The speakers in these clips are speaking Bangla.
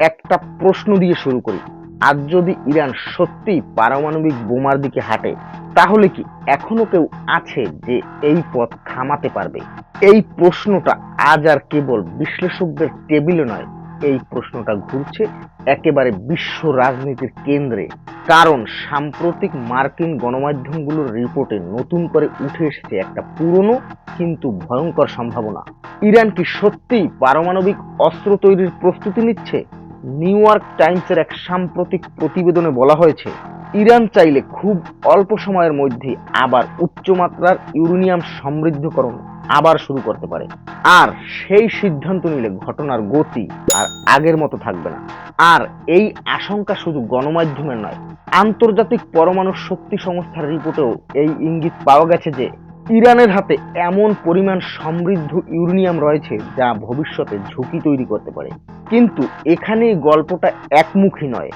একটা প্রশ্ন দিয়ে শুরু করি। আজ যদি ইরান সত্যি পারমাণবিক বোমার দিকে হাঁটে, তাহলে কি এখনও কেউ আছে যে এই পথ থামাতে পারবে? এই প্রশ্নটা আজ আর কেবল বিশ্লেষকদের টেবিলে নয়, এই প্রশ্নটা ঘুরছে একেবারে বিশ্ব রাজনীতির কেন্দ্রে। কারণ সাম্প্রতিক মার্কিন গণমাধ্যমগুলোর রিপোর্টে নতুন করে উঠে এসেছে একটা পুরনো কিন্তু ভয়ঙ্কর সম্ভাবনা। ইরান কি সত্যিই পারমাণবিক অস্ত্র তৈরির প্রস্তুতি নিচ্ছে? নিউ ইয়র্ক টাইমসের এক সাম্প্রতিক প্রতিবেদনে বলা হয়েছে, ইরান চাইলে খুব অল্প সময়ের মধ্যে আবার উচ্চমাত্রার ইউরেনিয়াম সমৃদ্ধকরণ আবার শুরু করতে পারে। আর সেই সিদ্ধান্ত নিলে ঘটনার গতি আর আগের মতো থাকবে না। আর এই আশঙ্কা শুধু গণমাধ্যমের নয়, আন্তর্জাতিক পরমাণু শক্তি সংস্থার রিপোর্টেও এই ইঙ্গিত পাওয়া গেছে যে ইরানের হাতে এমন পরিমাণ সমৃদ্ধ ইউরেনিয়াম রয়েছে যা ভবিষ্যতে ঝুঁকি তৈরি করতে পারে। কিন্তু এখানে গল্পটা একমুখী নয়।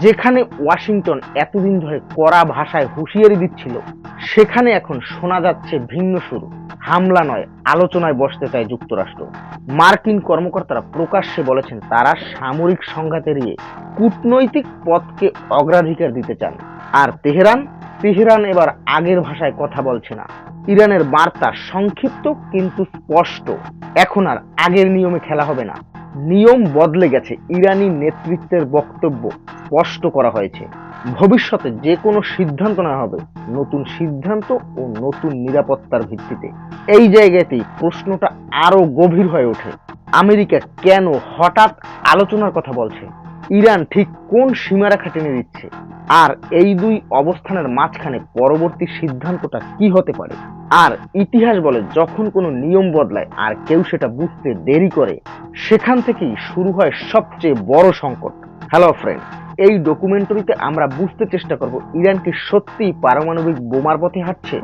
যেখানে ওয়াশিংটন এতদিন ধরে কড়া ভাষায় হুঁশিয়ারি দিচ্ছিল, সেখানে এখন শোনা যাচ্ছে ভিন্ন শুরু। হামলা নয়, আলোচনায় বসতে চায় যুক্তরাষ্ট্র। মার্কিন কর্মকর্তারা প্রকাশ্যে বলেছেন, তারা সামরিক সংঘাত এড়িয়ে কূটনৈতিক পথকে অগ্রাধিকার দিতে চান। আর তেহরান? তেহরান এবার আগের ভাষায় কথা বলছে না। ইরানের বার্তা সংক্ষিপ্ত কিন্তু স্পষ্ট। এখন আর আগের নিয়মে খেলা হবে না। নিয়ম বদলে গেছে। ইরানি নেতৃত্বের বক্তব্য স্পষ্ট করা হয়েছে। ভবিষ্যতে যে কোনো সিদ্ধান্ত নেওয়া হবে নতুন সিদ্ধান্ত ও নতুন নিরাপত্তার ভিত্তিতে। এই জায়গাতেই প্রশ্নটা আরও গভীর হয়ে ওঠে। আমেরিকা কেন হঠাৎ আলোচনার কথা বলছে? ইরান ঠিক কোন সীমারেখা টেনে দিচ্ছে আর এই দুই অবস্থানের মাঝখানে পরবর্তী সিদ্ধান্তটা কি হতে পারে? আর ইতিহাস বলে যখন কোনো নিয়ম বদলায় আর কেউ সেটা বুঝতে দেরি করে, সেখান থেকেই শুরু হয় সবচেয়ে বড় সংকট। হ্যালো ফ্রেন্ড এই ডকুমেন্টারিতে আমরা বুঝতে চেষ্টা করব ইরান কি সত্যিই পারমাণবিক বোমার পথে হাঁটছে?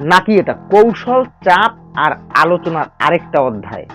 নাকি এটা কৌশল, চাপ আর আলোচনার আরেকটা অধ্যায়।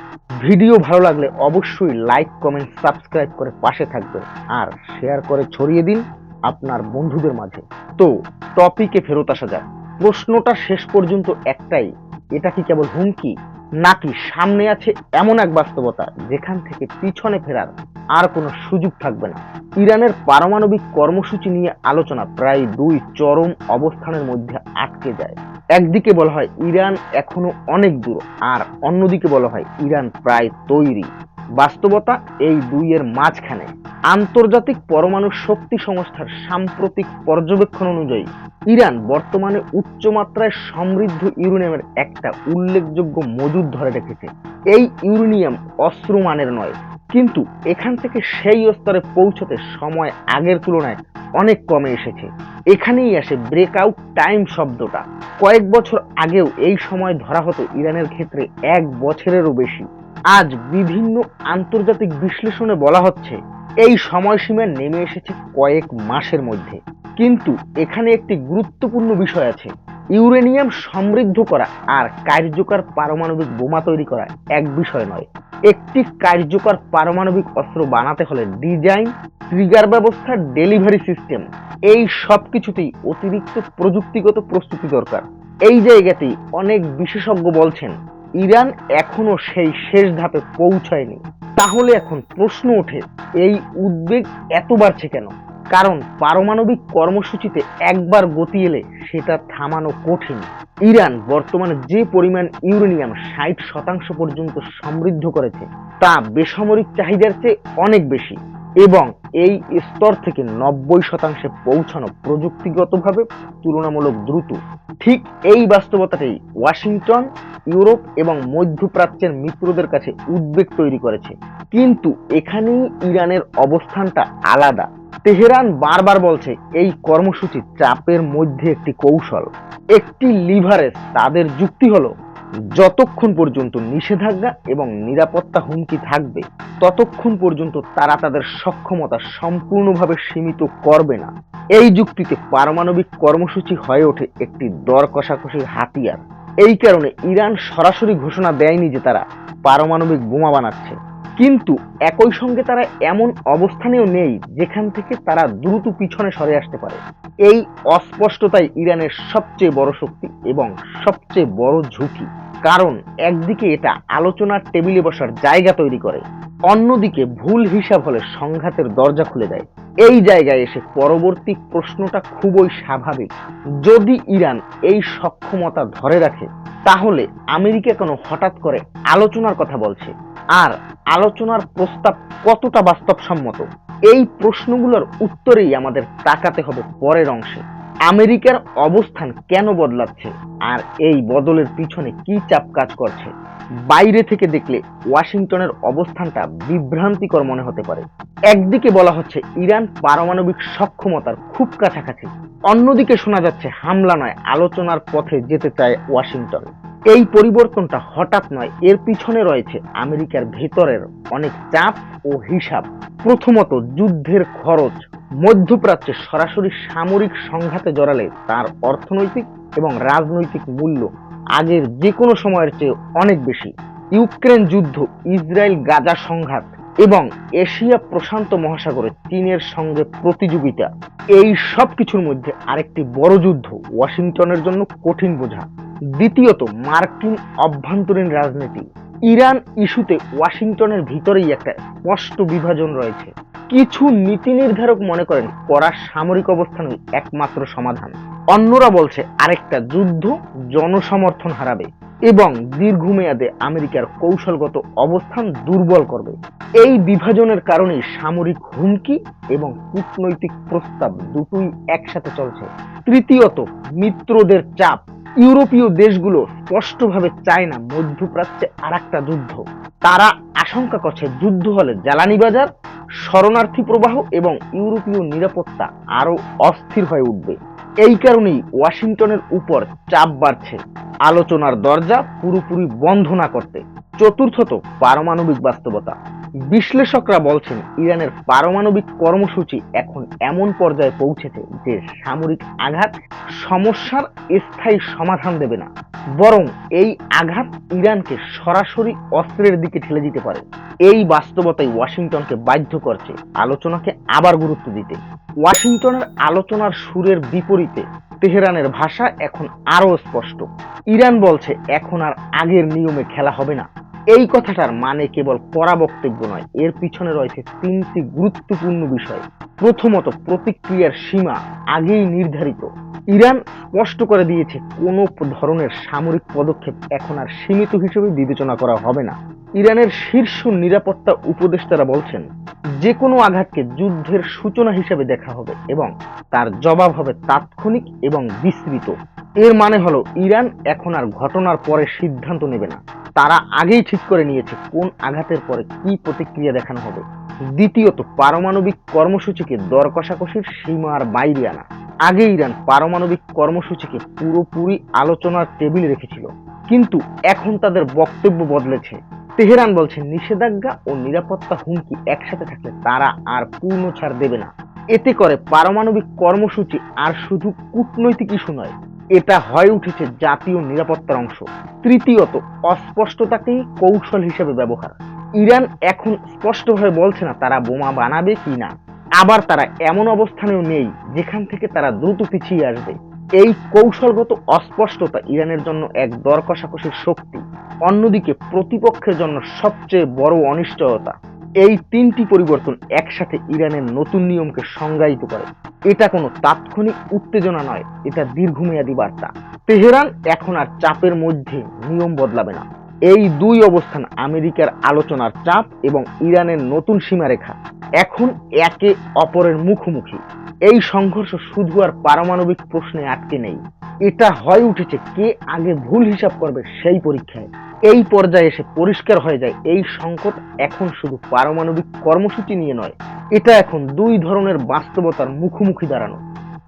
ভিডিও ভালো লাগলে অবশ্যই লাইক, কমেন্ট, সাবস্ক্রাইব করে পাশে থাকবেন আর শেয়ার করে ছড়িয়ে দিন আপনার বন্ধুদের মাঝে। তো, টপিকে ফেরত আসা যাক। প্রশ্নটা শেষ পর্যন্ত একটাই, এটা কি কেবল হুমকি, নাকি সামনে আছে এমন এক বাস্তবতা যেখান থেকে পিছনে ফেরার আর কোনো সুযোগ থাকবে না? ইরানের পারমাণবিক কর্মসূচি নিয়ে আলোচনা প্রায় দুই চরম অবস্থানের মধ্যে আটকে যায়। একদিকে বলা হয় ইরান এখনও অনেক দূর, আর অন্যদিকে বলা হয় ইরান প্রায় তৈরি। বাস্তবতা এই দুইয়ের মাঝখানে। আন্তর্জাতিক পরমাণু শক্তি সংস্থার সাম্প্রতিক পর্যবেক্ষণ অনুযায়ী, ইরান বর্তমানে উচ্চমাত্রায় সমৃদ্ধ ইউরেনিয়ামের একটা উল্লেখযোগ্য মজুদ ধরে রেখেছে। এই ইউরেনিয়াম অস্ত্র মানের নয় কিন্তু এখান থেকে সেই স্তরে পৌঁছতে সময় আগের তুলনায় অনেক কমে এসেছে। এখানেই আসে ব্রেকআউট টাইম শব্দটা। কয়েক বছর আগেও এই সময় ধরা হতো ইরানের ক্ষেত্রে এক বছরেরও বেশি। আজ বিভিন্ন আন্তর্জাতিক বিশ্লেষণে বলা হচ্ছে, এই সময়সীমা নেমে এসেছে কয়েক মাসের মধ্যে। কিন্তু এখানে একটি গুরুত্বপূর্ণ বিষয় আছে। ইউরেনিয়াম সমৃদ্ধ করা আর কার্যকর পারমাণবিক বোমা তৈরি করা এক বিষয় নয়। একটি কার্যকর পারমাণবিক অস্ত্র বানাতে হলে ডিজাইন ট্রিগার ব্যবস্থা ডেলিভারি সিস্টেম এই সব কিছুতেই অতিরিক্ত প্রযুক্তিগত প্রস্তুতি দরকার। এই জায়গাতেই অনেক বিশেষজ্ঞ বলছেন, ইরান এখনও সেই শেষ ধাপে পৌঁছায়নি। তাহলে এখন প্রশ্ন ওঠে, এই উদ্বেগ এত বাড়ছে কেন? কারণ পারমাণবিক কর্মসূচিতে একবার গতি এলে সেটা থামানো কঠিন। ইরান বর্তমানে যে পরিমাণ ইউরেনিয়াম ষাট শতাংশ পর্যন্ত সমৃদ্ধ করেছে, তা বেসামরিক চাহিদার চেয়ে অনেক বেশি এবং এই স্তর থেকে নব্বই শতাংশে পৌঁছানো প্রযুক্তিগতভাবে তুলনামূলক দ্রুত। ঠিক এই বাস্তবতাটাই ওয়াশিংটন ইউরোপ এবং মধ্যপ্রাচ্যের মিত্রদের কাছে উদ্বেগ তৈরি করেছে। কিন্তু এখানেই ইরানের অবস্থানটা আলাদা। তেহরান বারবার বলছে, এই কর্মসূচি চাপের মধ্যে একটি কৌশল। একটি লিভারেজ, তাদের যুক্তি হলো, যতক্ষণ পর্যন্ত নিষেধাজ্ঞা এবং নিরাপত্তা হুমকি থাকবে, ততক্ষণ পর্যন্ত তারা তাদের সক্ষমতা সম্পূর্ণভাবে সীমিত করবে না। এই যুক্তিতে পারমাণবিক কর্মসূচি হয়ে ওঠে একটি দর কষাকষির হাতিয়ার। এই কারণে ইরান সরাসরি ঘোষণা দেয়নি যে তারা পারমাণবিক বোমা বানাচ্ছে। কিন্তু একই সঙ্গে তারা এমন অবস্থানেও নেই যেখান থেকে তারা দ্রুত পিছনে সরে আসতে পারে। এই অস্পষ্টতাই ইরানের সবচেয়ে বড় শক্তি এবং সবচেয়ে বড় ঝুঁকি। কারণ একদিকে এটা আলোচনার টেবিলে বসার জায়গা তৈরি করে অন্যদিকে ভুল হিসাব হলে সংঘাতের দরজা খুলে দেয়। এই জায়গায় এসে পরবর্তী প্রশ্নটা খুবই স্বাভাবিক। যদি ইরান এই সক্ষমতা ধরে রাখে, তাহলে আমেরিকা কেন হঠাৎ করে আলোচনার কথা বলছে? আর আলোচনার প্রস্তাব কতটা বাস্তবসম্মত? এই প্রশ্নগুলোর উত্তরেই আমাদের তাকাতে হবে পরের অংশে। আমেরিকার অবস্থান কেন বদলাচ্ছে? আর এই বদলের পিছনে কি চাপ কাজ করছে? বাইরে থেকে দেখলে ওয়াশিংটনের অবস্থানটা বিভ্রান্তিকর মনে হতে পারে। একদিকে বলা হচ্ছে ইরান পারমাণবিক সক্ষমতার খুব কাছাকাছি। অন্যদিকে শোনা যাচ্ছে হামলা নয়, আলোচনার পথে যেতে চায় ওয়াশিংটন। এই পরিবর্তনটা হঠাৎ নয়, এর পিছনে রয়েছে আমেরিকার ভেতরের অনেক চাপ ও হিসাব। প্রথমত, যুদ্ধের খরচ। মধ্যপ্রাচ্যে সরাসরি সামরিক সংঘাতে জড়ালে তার অর্থনৈতিক এবং রাজনৈতিক মূল্য আগের যে কোনো সময়ের চেয়ে অনেক বেশি। ইউক্রেন যুদ্ধ ইসরায়েল গাজা সংঘাত এবং এশিয়া প্রশান্ত মহাসাগরে চীনের সঙ্গে প্রতিযোগিতা। এই সব কিছুর মধ্যে আরেকটি বড় যুদ্ধ ওয়াশিংটনের জন্য কঠিন বোঝা। দ্বিতীয়ত, মার্কিন অভ্যন্তরীণ রাজনীতি। ইরান ইস্যুতে ওয়াশিংটনের ভিতরেই একটা স্পষ্ট বিভাজন রয়েছে। কিছু নীতি নির্ধারক মনে করেন করা সামরিক অবস্থানই একমাত্র সমাধান। অন্যরা বলছে, আরেকটা যুদ্ধ জনসমর্থন হারাবে। এবং দীর্ঘমেয়াদে আমেরিকার কৌশলগত অবস্থান দুর্বল করবে। এই বিভাজনের কারণেই সামরিক হুমকি এবং কূটনৈতিক প্রস্তাব দুটোই একসাথে চলছে। তৃতীয়ত, মিত্রদের চাপ। ইউরোপীয় দেশগুলো স্পষ্টভাবে চায় না মধ্যপ্রাচ্যে আর একটা যুদ্ধ। তারা আশঙ্কা করছে যুদ্ধ হলে জ্বালানি বাজার, শরণার্থী প্রবাহ এবং ইউরোপীয় নিরাপত্তা আরও অস্থির হয়ে উঠবে। এই কারণেই ওয়াশিংটনের উপর চাপ বাড়ছে। আলোচনার দরজা পুরোপুরি বন্ধ না করতে। চতুর্থত পারমাণবিক বাস্তবতা। বিশ্লেষকরা বলছেন, ইরানের পারমাণবিক কর্মসূচি এখন এমন পর্যায়ে পৌঁছেছে যে সামরিক আঘাত সমস্যার স্থায়ী সমাধান দেবে না। বরং এই আঘাত ইরানকে সরাসরি অস্ত্রের দিকে ঠেলে দিতে পারে। এই বাস্তবতাই ওয়াশিংটনকে বাধ্য করছে। আলোচনাকে আবার গুরুত্ব দিতে। ওয়াশিংটনের আলোচনার সুরের বিপরীতে তেহরানের ভাষা এখন আরও স্পষ্ট। ইরান বলছে, এখন আর আগের নিয়মে খেলা হবে না। এই কথাটার মানে কেবল কড়া বক্তব্য নয়, এর পিছনে রয়েছে তিনটি গুরুত্বপূর্ণ বিষয়। প্রথমত, প্রতিক্রিয়ার সীমা আগেই নির্ধারিত। ইরান স্পষ্ট করে দিয়েছে, কোনো ধরনের সামরিক পদক্ষেপ এখন আর সীমিত হিসেবে বিবেচনা করা হবে না। ইরানের শীর্ষ নিরাপত্তা উপদেষ্টারা বলছেন যে কোনো আঘাতকে যুদ্ধের সূচনা হিসেবে দেখা হবে এবং তার জবাব হবে তাৎক্ষণিক এবং বিস্তৃত। এর মানে হলো, ইরান এখন আর ঘটনার পরে সিদ্ধান্ত নেবে না। তারা আগেই ঠিক করে নিয়েছে কোন আঘাতের পরে কি প্রতিক্রিয়া দেখানো হবে। দ্বিতীয়ত, পারমাণবিক কর্মসূচিকে দর কষাকষির সীমার বাইরে আনা। আগে ইরান পারমাণবিক কর্মসূচিকে পুরোপুরি আলোচনার টেবিল রেখেছিল। কিন্তু এখন তাদের বক্তব্য বদলেছে। তেহরান বলছে নিষেধাজ্ঞা ও নিরাপত্তা হুমকি একসাথে থাকলে তারা আর পূর্ণ ছাড় দেবে না। এতে করে পারমাণবিক কর্মসূচি আর শুধু কূটনৈতিক ইস্যু নয়, এটা হয়ে উঠেছে জাতীয় নিরাপত্তার অংশ। তৃতীয়ত অস্পষ্টতাকেই কৌশল হিসেবে ব্যবহার। ইরান এখন স্পষ্টভাবে বলছে না তারা বোমা বানাবে কি না আবার তারা এমন অবস্থানেও নেই যেখান থেকে তারা দ্রুত পিছিয়ে আসবে। এই কৌশলগত অস্পষ্টতা ইরানের জন্য এক দর কষাকষির শক্তি, অন্যদিকে প্রতিপক্ষের জন্য সবচেয়ে বড় অনিশ্চয়তা। এই তিনটি পরিবর্তন একসাথে ইরানের নতুন নিয়মকে সংজ্ঞায়িত করে। এটা কোনো তাৎক্ষণিক উত্তেজনা নয়, এটা দীর্ঘমেয়াদী বার্তা। তেহরান এখন আর চাপের মধ্যে নিয়ম বদলাবে না। এই দুই অবস্থান আমেরিকার আলোচনার চাপ এবং ইরানের নতুন সীমারেখা এখন একে অপরের মুখোমুখি। এই সংঘর্ষ শুধু আর পারমাণবিক প্রশ্নে আটকে নেই। এটা হয়ে উঠেছে কে আগে ভুল হিসাব করবে সেই পরীক্ষায়। এই পর্যায়ে এসে পরিষ্কার হয়ে যায় এই সংকট এখন শুধু পারমাণবিক কর্মসূচি নিয়ে নয়, এটা এখন দুই ধরনের বাস্তবতার মুখোমুখি দাঁড়ানো।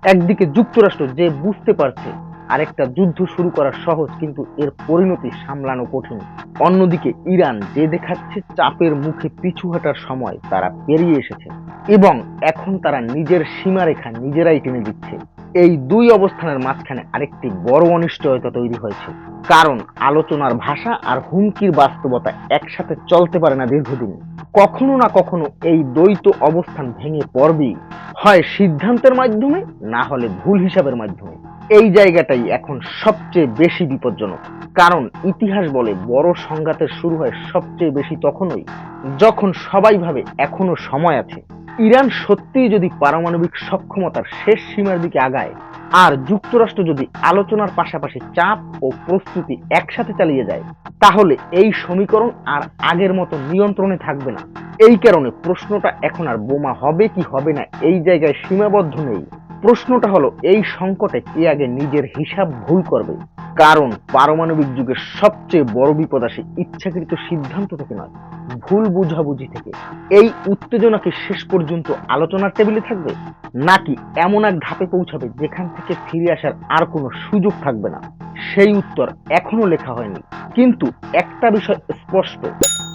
একদিকে যুক্তরাষ্ট্র যে বুঝতে পারছে আরেকটা যুদ্ধ শুরু করা সহজ, কিন্তু এর পরিণতি সামলানো কঠিন। অন্যদিকে ইরান যে দেখাচ্ছে চাপের মুখে পিছু হাঁটার সময় তারা পেরিয়ে এসেছে এবং এখন তারা নিজের সীমারেখা নিজেরাই টেনে দিচ্ছে। এই দুই অবস্থানের মাঝখানে আরেকটি বড় অনিশ্চয়তা তৈরি হয়েছে। কারণ আলোচনার ভাষা আর হুমকির বাস্তবতা একসাথে চলতে পারে না দীর্ঘদিন। কখনো না কখনো এই দ্বৈত অবস্থান ভেঙে পড়বেই। হয় সিদ্ধান্তের মাধ্যমে, না হলে ভুল হিসাবের মাধ্যমে। এই জায়গাটাই এখন সবচেয়ে বেশি বিপজ্জনক। কারণ ইতিহাস বলে বড় সংঘাতের শুরু হয় সবচেয়ে বেশি তখনই যখন সবাই ভাবে এখনও সময় আছে। ইরান সত্যিই যদি পারমাণবিক সক্ষমতার শেষ সীমার দিকে আগায়, আর যুক্তরাষ্ট্র যদি আলোচনার পাশাপাশি চাপ ও প্রস্তুতি একসাথে চালিয়ে যায়, তাহলে এই সমীকরণ আর আগের মতো নিয়ন্ত্রণে থাকবে না। এই কারণে প্রশ্নটা এখন আর বোমা হবে কি হবে না এই জায়গায় সীমাবদ্ধ নেই। প্রশ্নটা হলো, এই সংকটে কে আগে নিজের হিসাব ভুল করবে? কারণ পারমাণবিক যুগের সবচেয়ে বড় বিপদ আসে ইচ্ছাকৃত সিদ্ধান্ত থেকে নয়, ভুল বুঝাবুঝি থেকে। এই উত্তেজনা কি শেষ পর্যন্ত আলোচনার টেবিলে থাকবে? নাকি এমন এক ধাপে পৌঁছাবে যেখান থেকে ফিরে আসার আর কোনো সুযোগ থাকবে না? সেই উত্তর এখনও লেখা হয়নি। কিন্তু একটা বিষয় স্পষ্ট,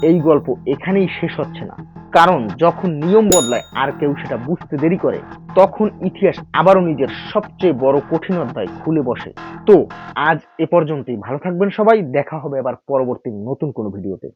এই গল্প এখানেই শেষ হচ্ছে না। কারণ যখন নিয়ম বদলায় আর কেউ সেটা বুঝতে দেরি করে, তখন ইতিহাস আবারও নিজের সবচেয়ে বড় কঠিন অধ্যায় খুলে বসে। তো, আজ এ পর্যন্তই। ভালো থাকবেন সবাই। দেখা হবে আবার পরবর্তী নতুন কোনো ভিডিওতে।